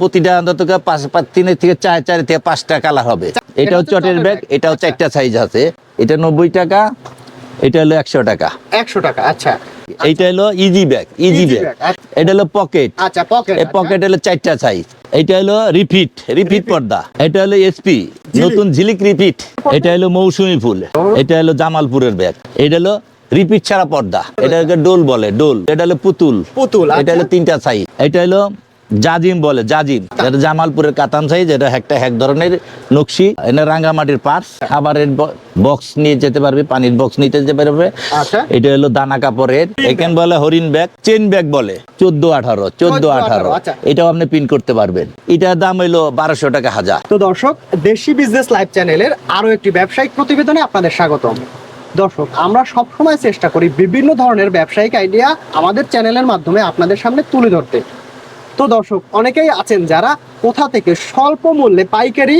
প্রতিটা অন্তত তিনের থেকে চার চার থেকে পাঁচটা কালার হবে এটা হচ্ছে চটের ব্যাগ এটাও চারটা সাইজ আছে এটা নব্বই টাকা এটা হলো একশো টাকা একশো টাকা আচ্ছা এইটা হলো ইজি ব্যাগ ইজি ব্যাগ আচ্ছা। এটা হলো পকেট আচ্ছা পকেট এই পকেট হলো চারটা সাইজ এটা হলো রিপিট রিপিট পর্দা এটা হলো এসপি নতুন ঝিলিক রিপিট এটা হলো মৌসুমি ফুল এটা হলো জামালপুরের ব্যাগ এটা হলো রিপিট ছাড়া পর্দা এটা হলো ডোল বলে ডোল এটা হলো পুতুল পুতুল এটা আচ্ছা। হলো তিনটা সাইজ এটা হলো জাজিম বলে জাজিম। এটা জামালপুরের কাতান সাইজ এটা একটা এক ধরনের নকশি। এটা রাঙ্গামাটির পার্স। খাবারের বক্স নিয়ে যেতে পারবে পানির বক্স নিতে যেতে পারবে। আচ্ছা। এটা হলো দানা কাপড়ের। এখানে বলে হরিণ ব্যাগ চেন ব্যাগ বলে। চোদ্দ আঠারো চোদ্দ আঠারো। আচ্ছা। এটাও আপনি পিন করতে পারবেন। এটার দাম হইল বারোশো টাকা হাজার। তো দর্শক দেশি বিজনেস লাইভ চ্যানেলের আরও একটি ব্যবসায়িক প্রতিবেদনে আপনাদের স্বাগতম। দর্শক আমরা সবসময় চেষ্টা করি বিভিন্ন ধরনের ব্যবসায়িক আইডিয়া আমাদের চ্যানেলের মাধ্যমে আপনাদের সামনে তুলে ধরতে। তো দর্শক, অনেকেই আছেন যারা কোথা থেকে স্বল্প মূল্যে পাইকারি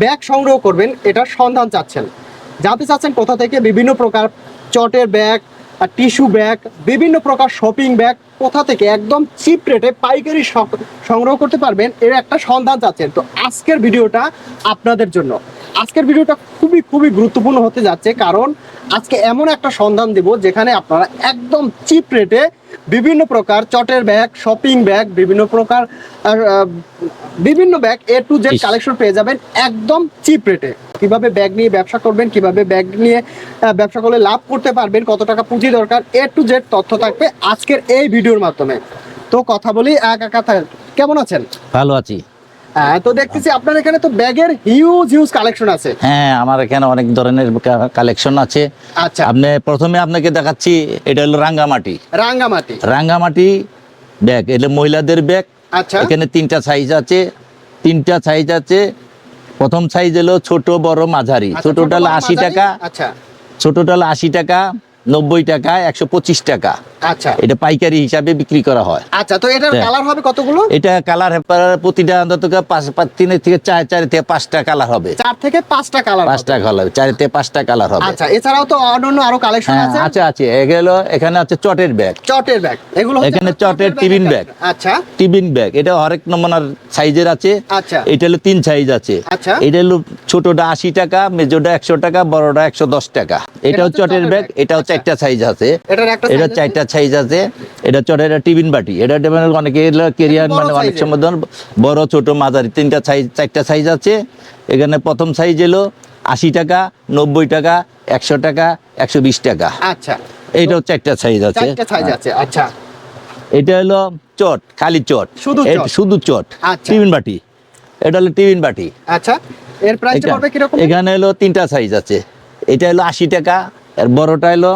ব্যাগ সংগ্রহ করবেন এটার সন্ধান চাচ্ছেন। জানতে চাচ্ছেন কোথা থেকে বিভিন্ন প্রকার চটের ব্যাগ টিস্যু ব্যাগ, বিভিন্ন প্রকার শপিং ব্যাগ, কোথা থেকে একদম চিপ রেটে পাইকারি সংগ্রহ করতে পারবেন, এর একটা সন্ধান চাচ্ছেন। তো আজকের ভিডিওটা আপনাদের জন্য। আজকের ভিডিওটা খুবই খুবই গুরুত্বপূর্ণ হতে যাচ্ছে কারণ আজকে এমন একটা সন্ধান দেব যেখানে আপনারা একদম চিপ রেটে বিভিন্ন প্রকার চটের ব্যাগ শপিং ব্যাগ বিভিন্ন প্রকার বিভিন্ন bag A to Z collection পেয়ে যাবেন একদম চিপ রেটে কীভাবে ব্যাগ নিয়ে ব্যবসা করবেন কীভাবে ব্যাগ নিয়ে ব্যবসা করলে লাভ করতে পারবেন কত টাকা পুঁজি দরকার এ টু জেড তথ্য থাকবে আজকের এই ভিডিওর মাধ্যমে। তো কথা বলি এক একা কেমন আছেন? ভালো আছি। হ্যাঁ তো দেখতেছি আপনার এখানে তো ব্যাগের হিউজ হিউজ কালেকশন আছে। হ্যাঁ আমার এখানে অনেক ধরনের কালেকশন আছে। আচ্ছা। আপনি প্রথমে আপনাকে দেখাচ্ছি এটা হলো রাঙ্গামাটি। রাঙ্গামাটি। রাঙ্গামাটি ব্যাগ এটা মহিলাদের ব্যাগ। আচ্ছা। এখানে তিনটা সাইজ আছে তিনটা সাইজ আছে। প্রথম সাইজ হলো ছোট বড় মাঝারি। আচ্ছা, ছোটটা হলো আশি টাকা। আচ্ছা। ছোটটা হলো আশি টাকা। নব্বই টাকা একশো পঁচিশ টাকা। আচ্ছা। এটা পাইকারি হিসাবে বিক্রি করা হয়। আচ্ছা তো এটার হ্যাঁ। কালার হবে কতগুলো? এটা কালার প্রতিটা অন্তত তিনের থেকে চার চার থেকে পাঁচটা কালার হবে। চার থেকে পাঁচটা কালার পাঁচটা কালার হবে চার থেকে পাঁচটা কালার হবে। আচ্ছা এছাড়াও তো অন্যান্য আরও কালেকশন হ্যাঁ আছে। আছে আছে। এগুলো এখানে আছে চটের ব্যাগ চটের ব্যাগ এগুলো এখানে চটের টিফিন ব্যাগ। আচ্ছা। টিফিন ব্যাগ এটা হরেক নমুনার সাইজের আছে। আচ্ছা। এটা হলো তিন সাইজ আছে। আচ্ছা। এটা হলো ছোটটা আশি টাকা মেজোটা একশো টাকা বড়টা একশো দশ টাকা। এটাও হচ্ছে চটের ব্যাগ। এটাও আচ্ছা। চারটা সাইজ আছে। এটা চারটা সাইজ আছে। এটা চটের এটা টিফিন বাটি। এটা অনেকে কেরিয়ার মানে অনেক সময় বড় ছোট মাঝারি তিনটা সাইজ চারটা সাইজ আছে। এখানে প্রথম সাইজ এলো আশি টাকা নব্বই টাকা একশো টাকা একশো বিশ টাকা। আচ্ছা। এইটাও চারটা সাইজ আছে। হ্যাঁ। আছে আচ্ছা। এটা হলো চট খালি চট। শুধু চট। শুধু চট। আচ্ছা। টিফিন বাটি। এটা হলো টিফিন বাটি। আচ্ছা। এর প্রাইস এখানে হলো তিনটা সাইজ আছে। এটা হলো আশি টাকা আর বড়টা হলো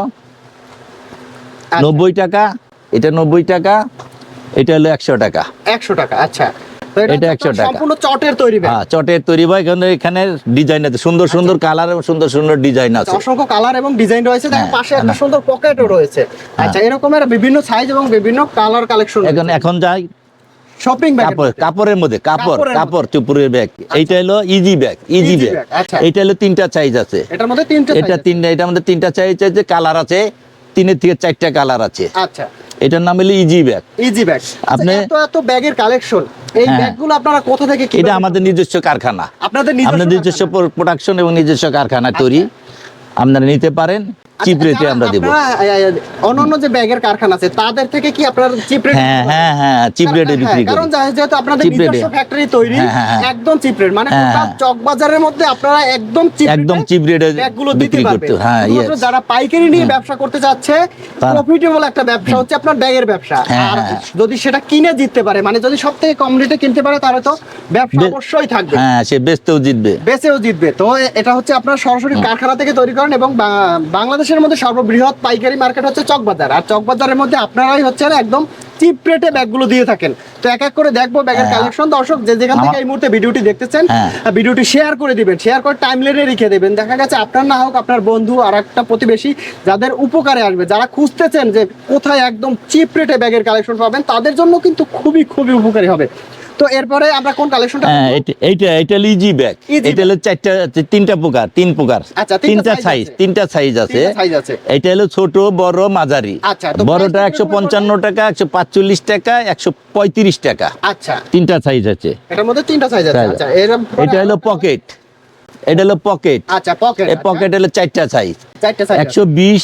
আচ্ছা, নব্বই টাকা এটা নব্বই টাকা এটা হলো একশো টাকা। একশো টাকা আচ্ছা। এটা হচ্ছে 100 আপনার টাকা। সম্পূর্ণ চটের তৈরি হ্যাঁ চটের তৈরি হয় এখানে এখানে ডিজাইন আছে। সুন্দর সুন্দর কালার এবং সুন্দর সুন্দর ডিজাইন আছে। অসংখ্য কালার এবং ডিজাইন রয়েছে। দেখেন হ্যাঁ, পাশে একটা হ্যাঁ। সুন্দর পকেটও রয়েছে। আচ্ছা এরকমের বিভিন্ন সাইজ এবং বিভিন্ন কালার কালেকশন এখন এখন যাই। শপিং ব্যাগ কাপড় কাপড়ের মধ্যে কাপড় কাপড় চুপুরের ব্যাগ এইটা হলো ইজি ব্যাগ ইজি ব্যাগ আচ্ছা। এইটা হলো তিনটা সাইজ আছে। এটার মধ্যে তিনটে এটা। তিনটা এটার মধ্যে তিনটা সাইজ আছে কালার আছে তিনের থেকে চারটা কালার আছে। আচ্ছা। এটার নাম হলো ইজি ব্যাগ ইজি ব্যাগ আপনি- এত এত ব্যাগের কালেকশন এই। ব্যাগগুলো আপনারা কোথা থেকে এটা আমাদের নিজস্ব কারখানা। আপনাদের নিজস্ব প্রোডাকশন এবং নিজস্ব কারখানা তৈরি। আপনারা নিতে পারেন। চিপ আচ্ছা, রেটে আমরা দেবো? অন্যান্য যে ব্যাগের কারখানা আছে তাদের থেকে কি আপনার চিপ রেট হ্যাঁ হ্যাঁ হ্যাঁ চিপ রেটে বিক্রি করি। কারণ যেহেতু আপনাদের নিজস্ব ফ্যাক্টরি তৈরি হ্যাঁ, হ্যাঁ, হ্যাঁ। একদম চিপ রেট মানে হ্যাঁ, হ্যাঁ। চক বাজারের মধ্যে আপনারা একদম চিপ একদম ব্যাগগুলো বিক্রি করতে, হ্যাঁ, যারা পাইকারি নিয়ে ব্যবসা করতে যাচ্ছে প্রফিটেবল একটা ব্যবসা হচ্ছে আপনার ব্যাগের ব্যবসা। হ্যাঁ, আর হ্যাঁ। যদি সেটা কিনে জিততে পারে মানে যদি সব থেকে কম রেটে কিনতে পারে তাহলে তো ব্যবসা অবশ্যই থাকবে। হ্যাঁ সে বেচতেও জিতবে। বেঁচেও জিতবে। তো এটা হচ্ছে আপনার সরাসরি কারখানা থেকে তৈরি করেন এবং বা- বাংলাদেশের মধ্যে সর্ববৃহৎ পাইকারি মার্কেট হচ্ছে চকবাজার। আর চকবাজারের মধ্যে আপনারাই হচ্ছে একদম চিপ রেটে ব্যাগগুলো দিয়ে থাকেন। তো এক এক করে দেখব ব্যাগের হ্যাঁ। কালেকশন দর্শক যে যেখান থেকে এই মুহূর্তে ভিডিওটি দেখতেছেন হ্যাঁ। ভিডিওটি শেয়ার করে দিবেন। শেয়ার করে টাইম লেনে রেখে দেবেন। দেখা গেছে আপনার না হোক আপনার বন্ধু আর একটা প্রতিবেশী যাদের উপকারে আসবে যারা খুঁজতেছেন যে কোথায় একদম চিপ রেটে ব্যাগের কালেকশন পাবেন তাদের জন্য কিন্তু খুবই খুবই উপকারী হবে। তো এরপরে আমরা কোন কালেকশনটা হ্যাঁ এটা- এইটা এটা ইজি ব্যাগ এটা হলো চারটা তিনটা প্রকার তিন প্রকার। আচ্ছা, তিনটা সাইজ তিনটা সাইজ আছে। এটা হলো ছোট বড় মাঝারি। আচ্ছা, বড়টা price একশো কীরকম পঞ্চান্ন টাকা একশো পাঁচচল্লিশ টাকা একশো পঁয়ত্রিশ টাকা। আচ্ছা। তিনটা সাইজ আছে। এটার মধ্যে তিনটা সাইজ আছে। আচ্ছা এটা হলো পকেট এটা হলো পকেট আচ্ছা পকেট এই পকেট হলো চারটা সাইজ চারটা সাইজ একশো বিশ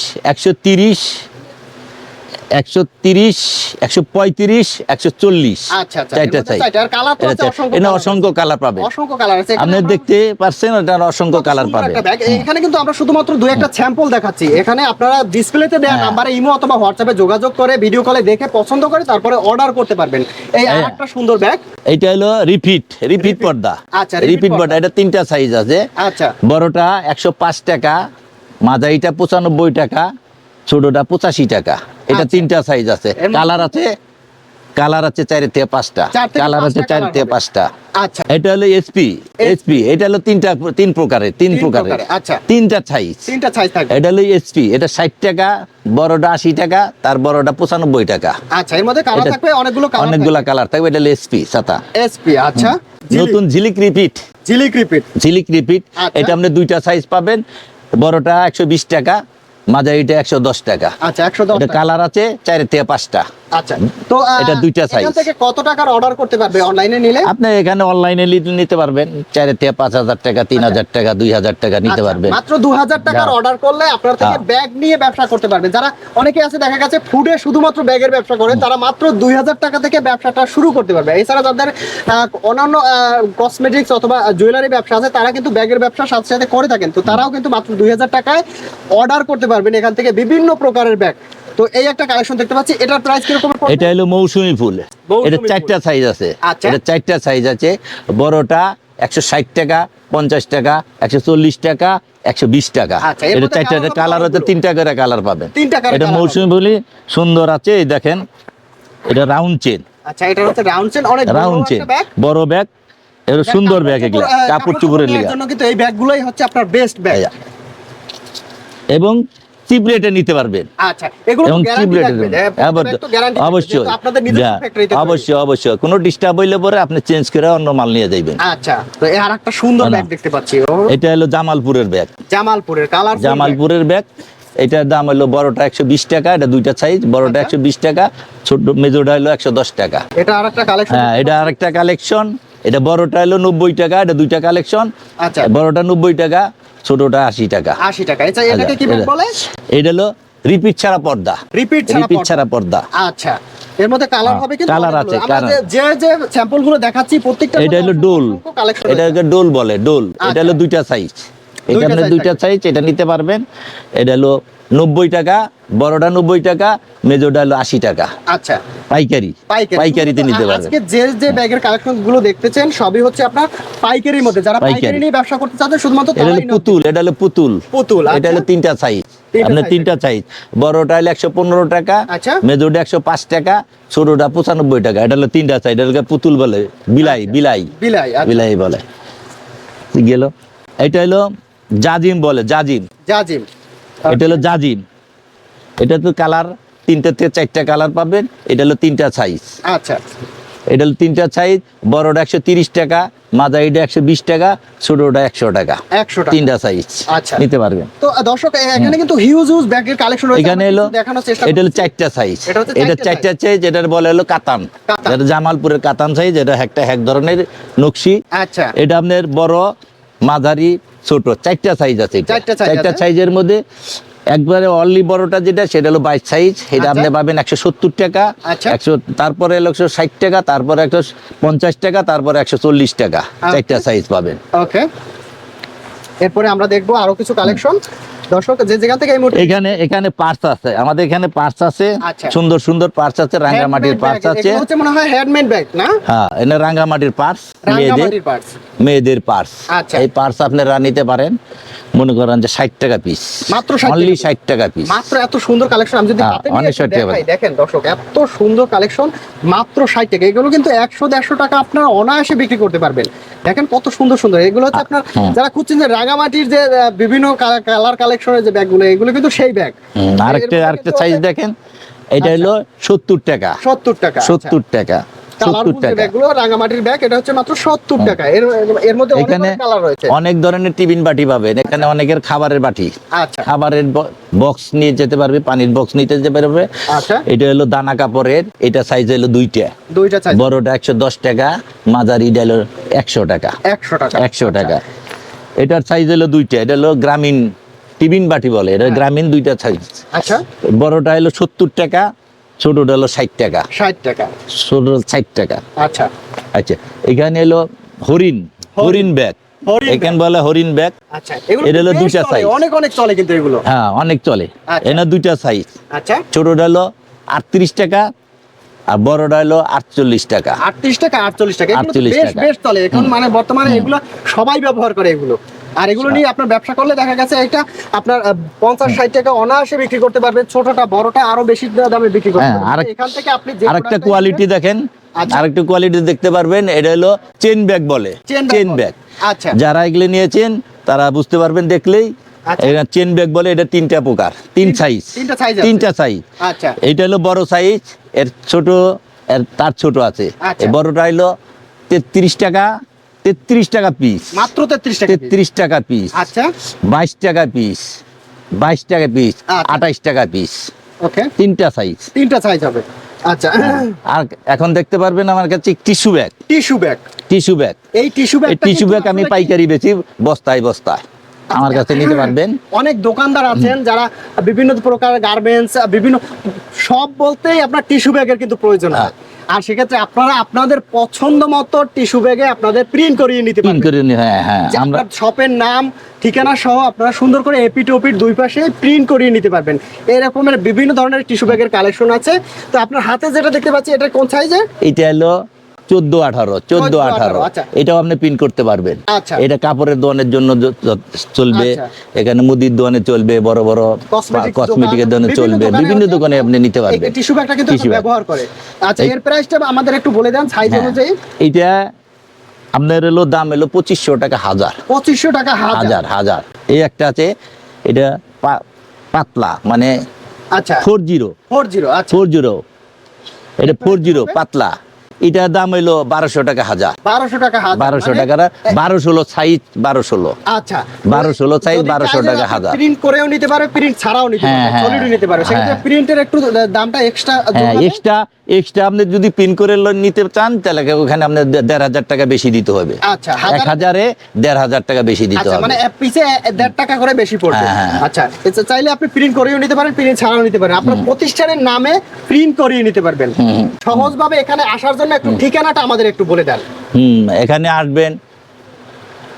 একশো তিরিশ একশো পঁয়ত্রিশ একশো চল্লিশ। আচ্ছা, আচ্ছা, চারটা অসংখ্য এটা অসংখ্য কালার পাবে। অসংখ্য কালার আছে। আপনি দেখতে পাচ্ছেন অসংখ্য কালার পাবে। এখানে কিন্তু আমরা শুধুমাত্র দু একটা স্যাম্পল দেখাচ্ছি। এখানে আপনারা ডিসপ্লেতে দেওয়া হ্যাঁ। নাম্বারে ইমো অথবা হোয়াটসঅ্যাপে যোগাযোগ করে ভিডিও কলে দেখে পছন্দ করে তারপরে অর্ডার করতে পারবেন। এই হ্যাঁ। আরেকটা সুন্দর ব্যাগ এটা হলো রিপিট রিপিট পর্দা। আচ্ছা, রিপিট পর্দা। পর্দা। এটা তিনটা সাইজ আছে। আচ্ছা। বড়টা একশো পাঁচ টাকা মাঝারিটা পঁচানব্বই টাকা ছোটটা পঁচাশি টাকা। এটা আচ্ছা। তিনটা সাইজ আছে। কালার আছে কালার আছে চার থেকে পাঁচটা। কালার আছে চার থেকে পাঁচটা। আচ্ছা। এটা হলো এসপি এসপি এটা হলো তিনটা তিন প্রকারের তিন প্রকারের। আচ্ছা। তিনটা সাইজ তিনটা সাইজ থাকবে। এটা হলো এসপি এটা ষাট টাকা বড়টা আশি টাকা তার বড়টা পঁচানব্বই টাকা। আচ্ছা এর মধ্যে কালার থাকবে অনেকগুলো কালার অনেকগুলা কালার থাকবে এটা হলো এসপি ছাতা। এসপি আচ্ছা। নতুন ঝিলিক রিপিট ঝিলিক রিপিট ঝিলিক রিপিট আচ্ছা। এটা আপনি দুইটা সাইজ পাবেন বড়টা একশো বিশ টাকা মাঝারিটা একশো দশ টাকা। আচ্ছা একশো দশ কালার আছে চার থেকে পাঁচটা। আচ্ছা তো এটা দুইটা এখান থেকে কত টাকার অর্ডার করতে পারবে? অনলাইনে নিলে? আপনি এখানে অনলাইনে নিতে পারবেন। চার থেকে পাঁচ হাজার টাকা তিন হাজার টাকা দুই হাজার টাকা নিতে আচ্ছা, পারবেন মাত্র দু হাজার টাকার অর্ডার করলে আপনার থেকে হ্যাঁ। ব্যাগ নিয়ে ব্যবসা করতে পারবেন যারা অনেকে আছে দেখা গেছে ফুডে শুধুমাত্র ব্যাগের ব্যবসা করে তারা মাত্র দুই হাজার টাকা থেকে ব্যবসাটা শুরু করতে পারবে। এছাড়া যাদের অন্যান্য কসমেটিক্স অথবা জুয়েলারি ব্যবসা আছে তারা কিন্তু ব্যাগের ব্যবসা সাথে সাথে করে থাকেন। তো তারাও কিন্তু মাত্র দুই হাজার টাকায় অর্ডার করতে পারবেন এখান থেকে বিভিন্ন প্রকারের ব্যাগ তো এই একটা কালেকশন দেখতে পাচ্ছি। এটার প্রাইস কীরকম? এটা হলো মৌসুমি ফুল। এটা চারটা সাইজ আছে। আচ্ছা। এটা চারটা সাইজ আছে। বড়টা একশো ষাট টাকা পঞ্চাশ টাকা একশো চল্লিশ টাকা একশো বিশ টাকা। আচ্ছা, এটা চারটা কালার হচ্ছে তিনটা করে কালার পাবেন। এটা colour ফুলই সুন্দর আছে এই দেখেন। এটা রাউন্ড চেন আচ্ছা এটা হচ্ছে রাউন্ড চেন অনেক রাউন্ড চেন বড় ব্যাগ এটা সুন্দর ব্যাগ এগুলা কাপড় চুপড়ের লিগা লিগা। জন্য কিন্তু এই ব্যাগগুলোই হচ্ছে আপনার বেস্ট ব্যাগ এবং চিপ রেটে নিতে পারবেন। আচ্ছা এবং চিপ রেটে হ্যাঁ, অবশ্যই অবশ্যই অবশ্যই। কোনো ডিস্টার্ব হইলে পরে আপনি চেঞ্জ করে অন্য মাল নিয়ে আচ্ছা তো আর একটা সুন্দর ব্যাগ দেখতে পাচ্ছি। এটা হলো জামালপুরের ব্যাগ জামালপুরের কালার জামালপুরের ব্যাগ এটার দাম হলো বড়টা একশো বিশ টাকা এটা দুইটা সাইজ বড়টা আচ্ছা। একশো বিশ টাকা ছোট মেজোটা হলো একশো দশ টাকা। এটা আর একটা কালেকশন হ্যাঁ এটা আরেকটা কালেকশন এটা বড়টা হলো নব্বই টাকা এটা দুইটা কালেকশন আচ্ছা। বড়টা নব্বই টাকা ছোটটা আশি টাকা। আশি টাকা। আচ্ছা এটাকে কি এটা- বলে? এটা হলো রিপিট ছাড়া পর্দা। রিপিট রিপিট ছাড়া পর্দা। আচ্ছা। এর মধ্যে কালার হ্যাঁ, হবে কিন্তু কালার আছে, যে- যে স্যাম্পলগুলো দেখাচ্ছি প্রত্যেকটা এটা হলো ডোল। এটাকে ডোল বলে ডোল। এটা আচ্ছা। হলো দুইটা সাইজ এটা দুইটা সাইজ এটা নিতে পারবেন। এটা হলো নব্বই টাকা বড়টা নব্বই টাকা মেজোটা হলো আশি টাকা। আচ্ছা। পাইকারি। পাইকারি। পাইকারিতে নিতে পারবেন আজকে যে যে ব্যাগের কালেকশনগুলো দেখতেছেন সবই হচ্ছে আপনার পাইকারির মধ্যে। যারা পাইকারি। নিয়ে ব্যবসা করতে চাচ্ছেন শুধুমাত্র এটা হলো পুতুল এটা হলো পুতুল। পুতুল, এটা হলো আচ্ছা। তিনটা সাইজ আপনার তিনটা সাইজ বড়টা হলো একশো পনেরো টাকা আচ্ছা। মেজোটা একশো পাঁচ টাকা ছোটটা পঁচানব্বই টাকা। এটা হলো তিনটা সাইজ এটা হলো পুতুল বলে বিলাই বিলাই। বিলাই আচ্ছা। বিলাই বলে। গেল? এটা হলো জাজিম বলে জাজিম। জাজিম। এটা হলো জাজিম। এটা তো কালার তিনটা থেকে চারটা কালার পাবেন এটা হলো তিনটা সাইজ আচ্ছা এটা হলো তিনটা সাইজ বড়টা একশো তিরিশ টাকা মাঝারিটা একশো বিশ টাকা ছোটটা একশো টাকা। একশো টাকা। তিনটা সাইজ আচ্ছা। নিতে পারবেন। তো দর্শক এখানে কিন্তু হিউজ হিউজ ব্যাগের কালেকশন এখানে এলো এটা হলো চারটা সাইজ এটা চারটা সাইজ এটার বলে হলো কাতান। এটা জামালপুরের কাতান সাইজ এটা একটা এক ধরনের নকশি। আচ্ছা। এটা আপনার বড় মাঝারি ছোট চারটা সাইজ আছে চারটা সাইজের মধ্যে একবারে অনলি বড়টা যেটা সেটা হলো বাইশ সাইজ এটা আচ্ছা। আপনি পাবেন একশো সত্তর টাকা। আচ্ছা। একশো তারপরে হলো একশো ষাট টাকা তারপরে একশো পঞ্চাশ টাকা তারপরে একশো চল্লিশ টাকা। আচ্ছা। চারটা সাইজ পাবেন। ওকে এরপরে আমরা দেখব আরও কিছু কালেকশন দর্শক যে যেখান থেকে এই মুহূর্তে এখানে এখানে পার্স আছে। আমাদের এখানে পার্স আছে। আচ্ছা। সুন্দর সুন্দর পার্স আছে। রাঙ্গামাটির পার্স আছে। হচ্ছে মনে হয় হ্যান্ডমেড ব্যাগ না? হ্যাঁ এনে রাঙ্গামাটির পার্স মেয়েদের মেয়েদের পার্স আচ্ছা। এই পার্স আপনারা নিতে পারেন। মনে করেন যে ষাট টাকা পিস মাত্র অনলি ষাট টাকা পিস মাত্র এত সুন্দর কালেকশন আমি যদি হ্যাঁ, অনেক ষাট টাকা দেখেন দর্শক এত সুন্দর কালেকশন মাত্র ষাট টাকা। এগুলো কিন্তু একশো দেড়শো টাকা আপনার অনায়াসে বিক্রি করতে পারবেন। দেখেন কত সুন্দর সুন্দর। এগুলো হচ্ছে আপনার যারা খুঁজছেন যে রাঙামাটির যে বিভিন্ন কালার কালেকশনের যে ব্যাগগুলো এগুলো কিন্তু সেই ব্যাগ আরেকটা আরেকটা সাইজ দেখেন। এটা হলো সত্তর টাকা। সত্তর টাকা সত্তর টাকা। কালারফুল যে টাকা। ব্যাগগুলো রাঙামাটির ব্যাগ এটা হচ্ছে মাত্র সত্তর টাকা। এর এর মধ্যে অনেক এখানে অনেক ধরনের টিফিন বাটি পাবেন। এখানে অনেকের খাবারের বাটি। আচ্ছা। খাবারের বক্স নিয়ে যেতে পারবে পানির বক্স নিতে যেতে পারবে। আচ্ছা। এটা হলো দানা কাপড়ের এটা সাইজ হলো দুইটা। দুইটা বড়টা একশো দশ টাকা মাঝারিটা হলো একশো টাকা। একশো টাকা। একশো টাকা। এটার সাইজ হলো দুইটা। এটা হলো গ্রামীণ টিফিন বাটি বলে। এটা গ্রামীণ দুইটা সাইজ আচ্ছা। বড়টা হলো সত্তর টাকা ছোটটা হলো ষাট টাকা। ষাট টাকা। ছোট ষাট টাকা। আচ্ছা। আচ্ছা এখানে এলো হরিণ হরিণ ব্যাগ। এখানে বলে হরিণ ব্যাগ। আচ্ছা এটা হলো দুইটা size। অনেক অনেক চলে কিন্তু এগুলো। হ্যাঁ অনেক চলে। আচ্ছা। এনে দুইটা সাইজ আচ্ছা। ছোটটা হলো আটত্রিশ টাকা আর বড়টা হলো আটচল্লিশ টাকা। আটত্রিশ টাকা আটচল্লিশ টাকা। এগুলো তো 48 বেশ টাকা। বেশ চলে। এখন মানে বর্তমানে এগুলো সবাই ব্যবহার করে এগুলো। আর এগুলো নিয়ে আপনার ব্যবসা করলে দেখা গেছে এটা আপনার পঞ্চাশ ষাট টাকা অনায়াসে বিক্রি করতে পারবেন ছোটটা বড়টা আরও বেশি দামে বিক্রি করতে হ্যাঁ, পারবেন এখান থেকে আপনি আরেকটা কোয়ালিটি দেখেন আচ্ছা। আরেকটা কোয়ালিটি দেখতে পারবেন এটা হলো চেন ব্যাগ বলে চেন ব্যাগ আচ্ছা। যারা এগুলো নিয়েছেন তারা বুঝতে পারবেন দেখলেই আচ্ছা। এটা চেন ব্যাগ বলে এটা তিনটা প্রকার তিন সাইজ তিনটা আছে। তিনটা সাইজ আচ্ছা। এটা হলো বড় সাইজ এর ছোট এর তার ছোট আছে। আচ্ছা। বড়টা হলো তেত্রিশ টাকা তেত্রিশ টাকা পিস মাত্র তেত্রিশ টাকা তেত্রিশ টাকা পিস আচ্ছা। বাইশ টাকা পিস বাইশ টাকা পিস আচ্ছা। আঠাইশ টাকা পিস ওকে তিনটা সাইজ তিনটা সাইজ হবে। আচ্ছা। আর এখন দেখতে পারবেন আমার কাছে tissue bag tissue bag tissue bag এই টিস্যু ব্যাগ টিস্যু ব্যাগ আমি পাইকারি বেচি বস্তায় বস্তায়। আমার কাছে নিতে পারবেন। অনেক দোকানদার আছেন যারা বিভিন্ন প্রকার গার্মেন্টস বিভিন্ন সব বলতেই আপনার টিস্যু ব্যাগের কিন্তু প্রয়োজন হয়। আর সেক্ষেত্রে আপনারা আপনাদের পছন্দ মতো টিস্যু ব্যাগে আপনাদের প্রিন্ট করিয়ে নিতে পারেন নি- হ্যাঁ হ্যাঁ আমরা শপের নাম ঠিকানা সহ আপনারা সুন্দর করে এপি টপির দুই পাশে প্রিন্ট করিয়ে নিতে পারবেন। এরকমের বিভিন্ন ধরনের টিস্যু ব্যাগের কালেকশন আছে। তো আপনার হাতে যেটা দেখতে পাচ্ছি এটা কোন সাইজের এটা হলো চোদ্দ আঠারো চোদ্দ আঠারো। আচ্ছা। এটাও আপনি পিন করতে পারবেন। আচ্ছা। এটা কাপড়ের দোকানের জন্য চলবে। আচ্ছা। এখানে মুদির দোকানে চলবে বড় বড় কসমেটিকের দোকান, চলবে। বিভিন্ন দোকানে আপনি নিতে পারবেন। টিস্যু ব্যাগটা কিন্তু ব্যবহার করে। আচ্ছা এর প্রাইসটা আমাদের একটু বলে দেন সাইজ হ্যাঁ। অনুযায়ী। এইটা আপনার এলো দাম এলো পঁচিশশো টাকা হাজার। পঁচিশশো টাকা হাজার। হাজার এই একটা আছে এটা পাতলা মানে আচ্ছা। ফোর জিরো ফোর জিরো আচ্ছা। ফোর জিরো এটা ফোর জিরো পাতলা। এটার দাম হইল বারোশো টাকা হাজার। বারোশো টাকা বারোশো টাকা বারো বারোশো হলো সাইজ বারোশো হলো আচ্ছা। 1200 size, 1200 টাকা হাজার। প্রিন্ট করেও নিতে পারে প্রিন্ট ছাড়াও নিতে হ্যাঁ, পারে হ্যাঁ, নিতে পারে সেক্ষেত্রে হ্যাঁ। প্রিন্টের একটু দামটা এক্সট্রা এক্সট্রা এক্সট্রা আপনি যদি পিন করে লো- নিতে চান তাহলে ওখানে আপনার দেড় হাজার টাকা বেশি দিতে হবে। আচ্ছা এক হাজার দেড় হাজার টাকা বেশি দিতে আচ্ছা হবে। মানে পিসে দেড় টাকা করে বেশি পড়বে। হ্যাঁ, হ্যাঁ। আচ্ছা চাইলে আপনি প্রিন্ট করেও নিতে পারেন প্রিন্ট ছাড়াও নিতে পারেন। আপনার প্রতিষ্ঠানের নামে প্রিন্ট করিয়ে নিতে পারবেন। সহজভাবে এখানে আসার জন্য একটু ঠিকানাটা আমাদের একটু বলে দেন। হুম এখানে আসবেন।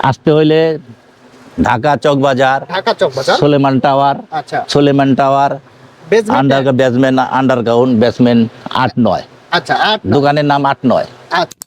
আসতে হইলে ঢাকা চকবাজার ঢাকা চক বাজার সোলেমান টাওয়ার আচ্ছা। Soleman tower under basement underground basement আট নয় আচ্ছা আট দোকানের নাম আট নয় আচ্ছা।